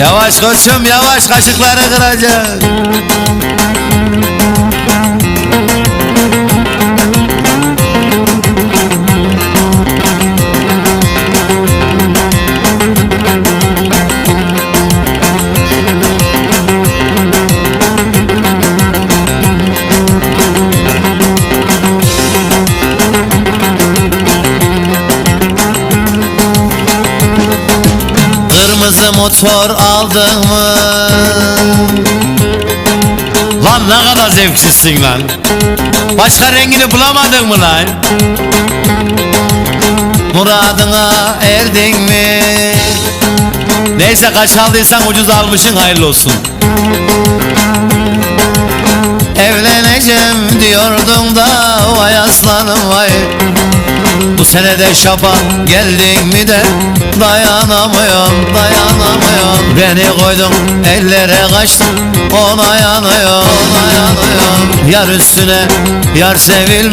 Yavaş koçum yavaş kaşıkları kıracak motor aldın mı? Lan ne kadar zevksizsin lan Başka rengini bulamadın mı lan? Muradına erdin mi? Neyse kaç aldıysan ucuz almışsın hayırlı olsun Evleneceğim diyordun da vay aslanım vay Bu sene de şaban geldin mi de dayanamıyorum dayanamıyorum Beni koydun ellere kaçtım ona yanıyorum ona yanıyorum Yar üstüne yar sevil